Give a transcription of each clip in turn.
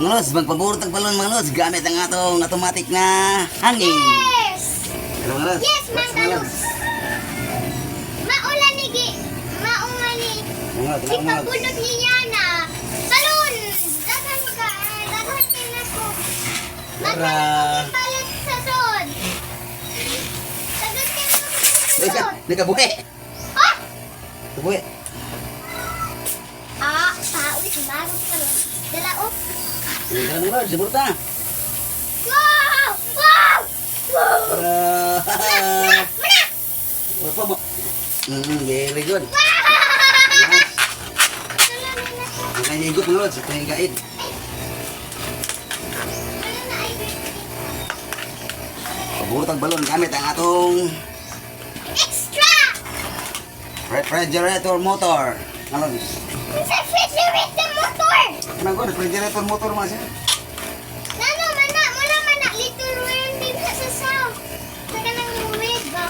Mga lods, magpaburot ang balon mga lods gamit ang atong automatic na hangin. Yes! Ano mga lods? Yes, Mga lods. Maulan ni Gi. Maunga ni. Yana. Salon! Dagan ka. Dagan ka na ko. Tara. Magpalit sa son. Dagan ka na ko sa son. may kabuhi. Ah! Kabuhi. Ah, pauli. Sumarong ka lang. Dala, oh. Ano ka mga lods, burot na. Wow! Wow! Wow! Para... Mana! Mana! Wala pa mo. Mm, very good. Ang kanyang higot mga lods, ito yung gaid. Ano Paburot ang balon gamit ang atong Extra! refrigerator motor. Sa refrigerator! Ano ko, refrigerator motor mga siya. Nano, mana, mula mana, little worm din sa sasaw. Saka nang luwid ba?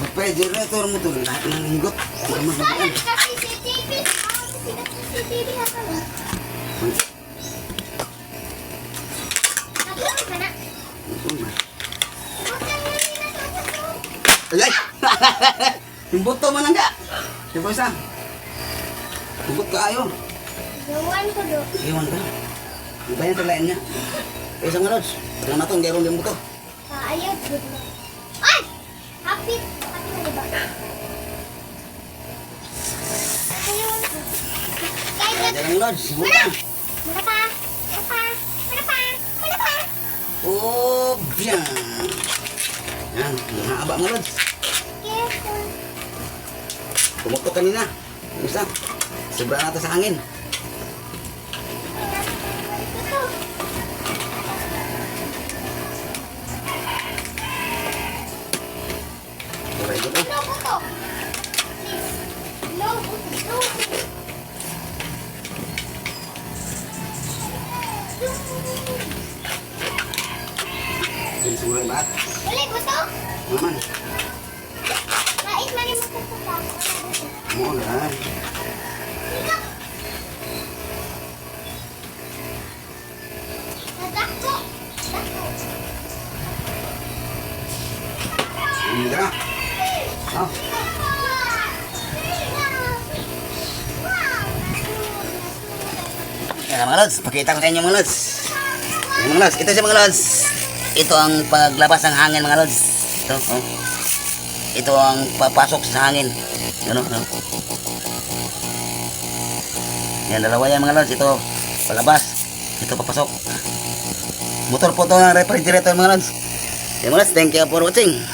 Refrigerator motor, lahat ng Sayang magaan. ka CCTV. Ah, kasi ka CCTV haka ba? Ka na. Huwag kang nalina sa sasaw. Ay! Yung buto man nga. Yung boy Sam. Buto ka ayo. Gawan ko do. Iwan ka. Iba yan talayan niya. Kaya sa mga lods, pagka natong gayroon yung buto. Ayaw, good na. Ay! Hapit. Hapit na diba? Kaya dyan ang lods. Muna! Muna pa! Muna pa! Muna pa! Muna pa! Oh, biyan. Yan, mahaba mga lods. Tumutok kanina. Yung isa. Sobra natin sa hangin. Ito. Turay ko to. Yan siguro yung bahat. Wala buto. Naman. Bait man yung magpupunta. Mo na. Hindi ka na. Ah, Yan mga lods, pakita ko sa inyo mga lods. Mga lods, ito siya mga lods. Ito ang paglabas ng hangin mga lods. Ito, oh. Ito ang papasok sa hangin. Ano, ano. Yan, dalawa yan mga lods. Ito, palabas. Ito, papasok. Motor po ito ng refrigerator mga lods. Yan mga lods, thank you for watching.